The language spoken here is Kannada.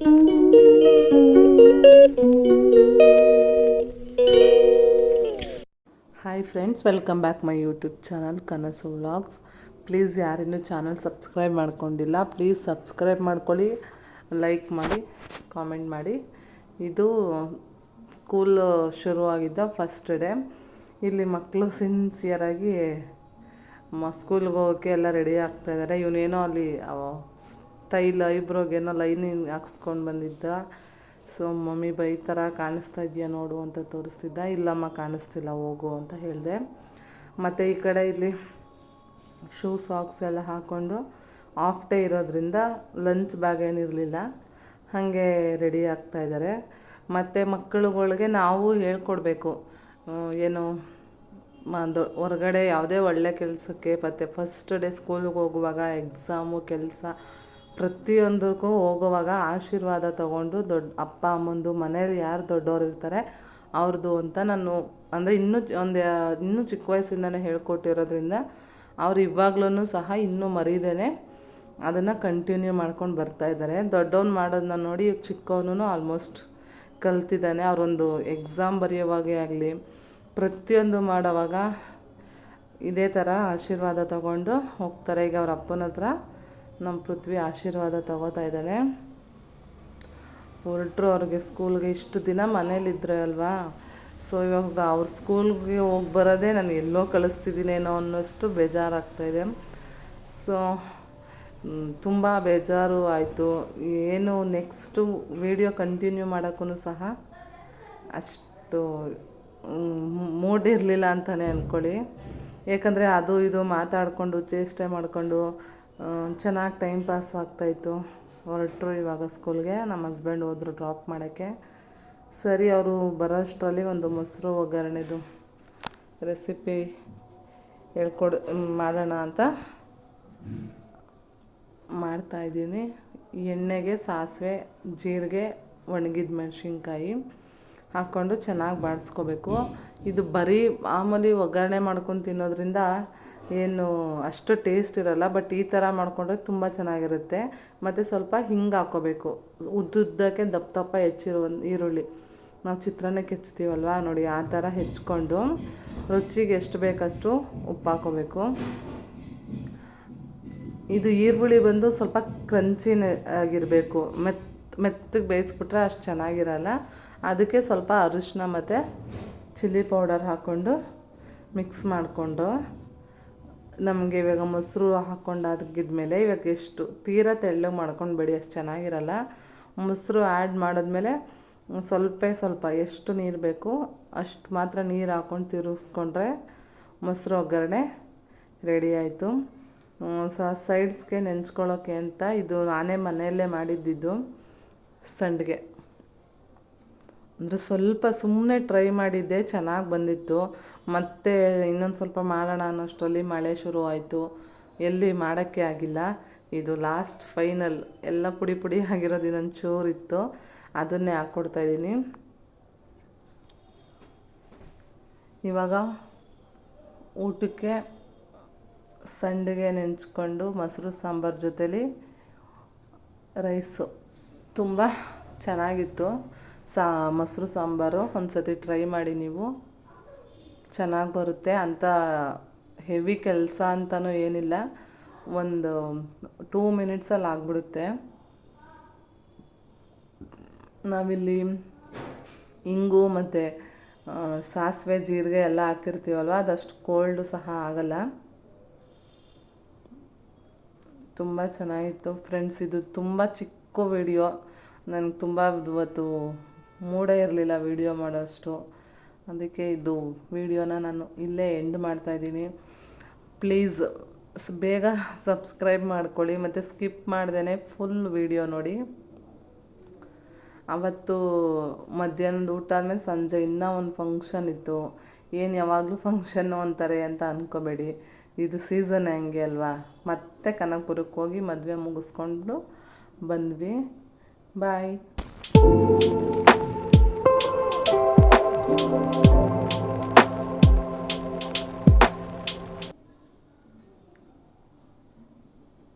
Hi friends welcome back my YouTube channel Kanasu vlogs please ಯಾರಿನ್ನೂ channel subscribe ಮಾಡ್ಕೊಂಡಿಲ್ಲ ಪ್ಲೀಸ್ ಸಬ್ಸ್ಕ್ರೈಬ್ ಮಾಡ್ಕೊಳ್ಳಿ ಲೈಕ್ ಮಾಡಿ ಕಾಮೆಂಟ್ ಮಾಡಿ. ಇದು ಸ್ಕೂಲ್ ಶುರುವಾಗಿದ್ದ ಫಸ್ಟ್ ಡೇ ಇಲ್ಲಿ ಮಕ್ಕಳು ಸಿನ್ಸಿಯರಾಗಿ ಸ್ಕೂಲ್ಗೆ ಹೋಗೋಕ್ಕೆ ಎಲ್ಲ ರೆಡಿ ಆಗ್ತಾಯಿದ್ದಾರೆ ಇವನೇನೋ ಅಲ್ಲಿ ಸ್ಟೈಲ್ ಐಬ್ರೋಗೇನೋ ಲೈನಿಂಗ್ ಹಾಕ್ಸ್ಕೊಂಡು ಬಂದಿದ್ದ. ಸೊ ಮಮ್ಮಿ ಬೈತರ ಕಾಣಿಸ್ತಾ ಇದೆಯಾ ನೋಡು ಅಂತ ತೋರಿಸ್ತಿದ್ದ. ಇಲ್ಲಮ್ಮ, ಕಾಣಿಸ್ತಿಲ್ಲ, ಹೋಗು ಅಂತ ಹೇಳಿದೆ. ಮತ್ತು ಈ ಕಡೆ ಇಲ್ಲಿ ಶೂ, ಸಾಕ್ಸ್ ಎಲ್ಲ ಹಾಕ್ಕೊಂಡು ಆಫ್ ಡೇ ಇರೋದ್ರಿಂದ ಲಂಚ್ ಬ್ಯಾಗ್ ಏನಿರಲಿಲ್ಲ ಹಾಗೆ ರೆಡಿ ಆಗ್ತಾಯಿದ್ದಾರೆ ಮತ್ತು ಮಕ್ಕಳುಗಳಿಗೆ ನಾವು ಹೇಳ್ಕೊಡ್ಬೇಕು. ಏನು ಒಂದು ಹೊರಗಡೆ ಯಾವುದೇ ಒಳ್ಳೆ ಕೆಲಸಕ್ಕೆ, ಮತ್ತು ಫಸ್ಟ್ ಡೇ ಸ್ಕೂಲಿಗೆ ಹೋಗುವಾಗ ಎಕ್ಸಾಮು ಕೆಲಸ ಪ್ರತಿಯೊಂದಕ್ಕೂ ಹೋಗುವಾಗ ಆಶೀರ್ವಾದ ತಗೊಂಡು ದೊಡ್ಡ ಅಪ್ಪ, ಅಮ್ಮಂದು ಮನೇಲಿ ಯಾರು ದೊಡ್ಡವ್ರು ಇರ್ತಾರೆ ಅವ್ರದ್ದು ಅಂತ ನಾನು ಅಂದರೆ ಇನ್ನೂ ಒಂದು ಇನ್ನೂ ಚಿಕ್ಕ ವಯಸ್ಸಿಂದನೇ ಹೇಳ್ಕೊಟ್ಟಿರೋದ್ರಿಂದ ಅವ್ರು ಇವಾಗ್ಲೂ ಸಹ ಇನ್ನೂ ಮರೀದೇನೆ ಅದನ್ನು ಕಂಟಿನ್ಯೂ ಮಾಡ್ಕೊಂಡು ಬರ್ತಾ ಇದ್ದಾರೆ. ದೊಡ್ಡವನು ಮಾಡೋದನ್ನ ನೋಡಿ ಚಿಕ್ಕವನು ಆಲ್ಮೋಸ್ಟ್ ಕಲ್ತಿದ್ದಾನೆ. ಅವರೊಂದು ಎಕ್ಸಾಮ್ ಬರೆಯೋವಾಗೇ ಆಗಲಿ, ಪ್ರತಿಯೊಂದು ಮಾಡೋವಾಗ ಇದೇ ಥರ ಆಶೀರ್ವಾದ ತಗೊಂಡು ಹೋಗ್ತಾರೆ. ಈಗ ಅವ್ರ ಅಪ್ಪನ ಹತ್ರ ನಮ್ಮ ಪೃಥ್ವಿ ಆಶೀರ್ವಾದ ತಗೋತಾ ಇದ್ದಾಳೆ. ಹೊರಟರು ಅವ್ರಿಗೆ ಸ್ಕೂಲ್ಗೆ ಇಷ್ಟು ದಿನ ಮನೇಲಿದ್ರೆ ಅಲ್ವಾ? ಸೊ ಇವಾಗ ಅವ್ರ ಸ್ಕೂಲ್ಗೆ ಹೋಗಿ ಬರೋದೇ ನಾನು ಎಲ್ಲೋ ಕಳಿಸ್ತಿದ್ದೀನೇನೋ ಅನ್ನೋಷ್ಟು ಬೇಜಾರಾಗ್ತಾಯಿದೆ ಸೊ ತುಂಬ ಬೇಜಾರು ಆಯಿತು. ಏನು ನೆಕ್ಸ್ಟು ವಿಡಿಯೋ ಕಂಟಿನ್ಯೂ ಮಾಡೋಕ್ಕೂ ಸಹ ಅಷ್ಟು ಮೂಡ್ ಇರಲಿಲ್ಲ ಅಂತಲೇ ಅಂದ್ಕೊಳ್ಳಿ ಏಕೆಂದರೆ ಅದು ಇದು ಮಾತಾಡಿಕೊಂಡು, ಚೇಷ್ಟೆ ಮಾಡಿಕೊಂಡು ಚೆನ್ನಾಗಿ ಟೈಮ್ ಪಾಸ್ ಆಗ್ತಾಯಿತ್ತು. ಹೊರಟ್ರು ಇವಾಗ ಸ್ಕೂಲ್ಗೆ ನಮ್ಮ ಹಸ್ಬೆಂಡ್ ಹೋದರು ಡ್ರಾಪ್ ಮಾಡೋಕ್ಕೆ. ಸರಿ, ಅವರು ಬರೋಷ್ಟರಲ್ಲಿ ಒಂದು ಮೊಸರು ಒಗ್ಗರಣೆದು ರೆಸಿಪಿ ಹೇಳ್ಕೊಡ್ ಮಾಡೋಣ ಅಂತ ಮಾಡ್ತಾಯಿದ್ದೀನಿ. ಎಣ್ಣೆಗೆ ಸಾಸಿವೆ, ಜೀರಿಗೆ, ಒಣಗಿದ ಮೆಣಸಿನ್ಕಾಯಿ ಹಾಕ್ಕೊಂಡು ಚೆನ್ನಾಗಿ ಬಾಡಿಸ್ಕೋಬೇಕು ಇದು ಬರೀ ಮಾಮೂಲಿ ಒಗ್ಗರಣೆ ಮಾಡ್ಕೊಂಡು ತಿನ್ನೋದ್ರಿಂದ ಏನು ಅಷ್ಟು ಟೇಸ್ಟ್ ಇರಲ್ಲ ಬಟ್ ಈ ಥರ ಮಾಡಿಕೊಂಡ್ರೆ ತುಂಬ ಚೆನ್ನಾಗಿರುತ್ತೆ. ಮತ್ತು ಸ್ವಲ್ಪ ಹಿಂಗೆ ಹಾಕ್ಕೋಬೇಕು ಉದ್ದುದ್ದಕ್ಕೆ ದಪ್ಪ ದಪ್ಪ ಹೆಚ್ಚಿರೋ ಒಂದು ಈರುಳ್ಳಿ. ನಾವು ಚಿತ್ರಾನ್ನಕ್ಕೆ ಹೆಚ್ಚುತ್ತೀವಲ್ವ ನೋಡಿ, ಆ ಥರ ಹೆಚ್ಕೊಂಡು ರುಚಿಗೆ ಎಷ್ಟು ಬೇಕಷ್ಟು ಉಪ್ಪು ಹಾಕೋಬೇಕು. ಇದು ಈರುಳ್ಳಿ ಬಂದು ಸ್ವಲ್ಪ ಕ್ರಂಚಿನೇ ಆಗಿರಬೇಕು. ಮೆತ್, ಮೆತ್ತಗೆ ಬೇಯಿಸ್ಬಿಟ್ರೆ ಅಷ್ಟು ಚೆನ್ನಾಗಿರಲ್ಲ. ಅದಕ್ಕೆ ಸ್ವಲ್ಪ ಅರಿಶಿನ ಮತ್ತು ಚಿಲ್ಲಿ ಪೌಡರ್ ಹಾಕ್ಕೊಂಡು ಮಿಕ್ಸ್ ಮಾಡಿಕೊಂಡು ನಮಗೆ ಇವಾಗ ಮೊಸರು ಹಾಕ್ಕೊಂಡಾಗಿದ್ಮೇಲೆ ಇವಾಗ ಎಷ್ಟು ತೀರ ತೆಳ್ಳಗೆ ಮಾಡ್ಕೊಂಡ್ಬೇಡಿ ಅಷ್ಟು ಚೆನ್ನಾಗಿರಲ್ಲ. ಮೊಸರು ಆ್ಯಡ್ ಮಾಡಿದ್ಮೇಲೆ ಸ್ವಲ್ಪ ಸ್ವಲ್ಪ ಎಷ್ಟು ನೀರು ಬೇಕು ಅಷ್ಟು ಮಾತ್ರ ನೀರು ಹಾಕ್ಕೊಂಡು ತಿರುಗಿಸ್ಕೊಂಡ್ರೆ ಮೊಸರು ಒಗ್ಗರಣೆ ರೆಡಿ ಆಯಿತು. ಸ ಸೈಡ್ಸ್ಗೆ ನೆಂಚ್ಕೊಳ್ಳೋಕ್ಕೆ ಅಂತ ಇದು ನಾನೇ ಮನೆಯಲ್ಲೇ ಮಾಡಿದ್ದಿದ್ದು ಸಂಡಿಗೆ. ಅಂದರೆ ಸ್ವಲ್ಪ ಸುಮ್ಮನೆ ಟ್ರೈ ಮಾಡಿದ್ದೆ ಚೆನ್ನಾಗಿ ಬಂದಿತ್ತು. ಮತ್ತೆ ಇನ್ನೊಂದು ಸ್ವಲ್ಪ ಮಾಡೋಣ ಅನ್ನೋಷ್ಟರಲ್ಲಿ ಮಳೆ ಶುರು ಆಯಿತು. ಎಲ್ಲಿ ಮಾಡೋಕ್ಕೆ ಆಗಿಲ್ಲ. ಇದು ಲಾಸ್ಟ್ ಫೈನಲ್ ಎಲ್ಲ ಪುಡಿ ಪುಡಿ ಆಗಿರೋದು ಇನ್ನೊಂದು ಚೂರಿತ್ತು ಅದನ್ನೇ ಹಾಕ್ಕೊಡ್ತಾಯಿದ್ದೀನಿ ಇವಾಗ ಊಟಕ್ಕೆ ಸಂಡಿಗೆ ನೆಂಚ್ಕೊಂಡು ಮೊಸರು ಸಾಂಬಾರು ಜೊತೇಲಿ ರೈಸು ತುಂಬ ಚೆನ್ನಾಗಿತ್ತು. ಸಾ, ಮೊಸರು ಸಾಂಬಾರು ಒಂದು ಸತಿ ಟ್ರೈ ಮಾಡಿ ನೀವು. ಚೆನ್ನಾಗಿ ಬರುತ್ತೆ ಅಂಥ ಹೆವಿ ಕೆಲಸ ಅಂತಲೂ ಏನಿಲ್ಲ. ಒಂದು ಟೂ ಮಿನಿಟ್ಸಲ್ಲಿ ಆಗಿಬಿಡುತ್ತೆ. ನಾವಿಲ್ಲಿ ಇಂಗು ಮತ್ತು ಸಾಸಿವೆ, ಜೀರಿಗೆ ಎಲ್ಲ ಹಾಕಿರ್ತೀವಲ್ವ, ಅದಷ್ಟು ಕೋಲ್ಡು ಸಹ ಆಗಲ್ಲ. ತುಂಬ ಚೆನ್ನಾಗಿತ್ತು. ಫ್ರೆಂಡ್ಸ್ ಇದು ತುಂಬ ಚಿಕ್ಕ ವಿಡಿಯೋ ನನಗೆ ತುಂಬ ಇವತ್ತು ಮೂಡೇ ಇರಲಿಲ್ಲ ವಿಡಿಯೋ ಮಾಡೋಷ್ಟು. ಅದಕ್ಕೆ ಇದು ವಿಡಿಯೋನ ನಾನು ಇಲ್ಲೇ ಎಂಡ್ ಮಾಡ್ತಾಯಿದ್ದೀನಿ ಪ್ಲೀಸ್ ಬೇಗ ಸಬ್ಸ್ಕ್ರೈಬ್ ಮಾಡ್ಕೊಳ್ಳಿ, ಮತ್ತು ಸ್ಕಿಪ್ ಮಾಡ್ದೇ ಫುಲ್ ವಿಡಿಯೋ ನೋಡಿ. ಅವತ್ತು ಮಧ್ಯಾಹ್ನದ ಊಟ ಆದಮೇಲೆ ಸಂಜೆ ಇನ್ನೂ ಒಂದು ಫಂಕ್ಷನ್ ಇತ್ತು. ಏನು ಯಾವಾಗಲೂ ಫಂಕ್ಷನ್ನು ಅಂತಾರೆ ಅಂತ ಅಂದ್ಕೋಬೇಡಿ ಇದು ಸೀಸನ್ ಹೆಂಗೆ ಅಲ್ವಾ? ಮತ್ತೆ ಕನಕಪುರಕ್ಕೆ ಹೋಗಿ ಮದುವೆ ಮುಗಿಸ್ಕೊಂಡು ಬಂದ್ವಿ. ಬಾಯ್ Thank you.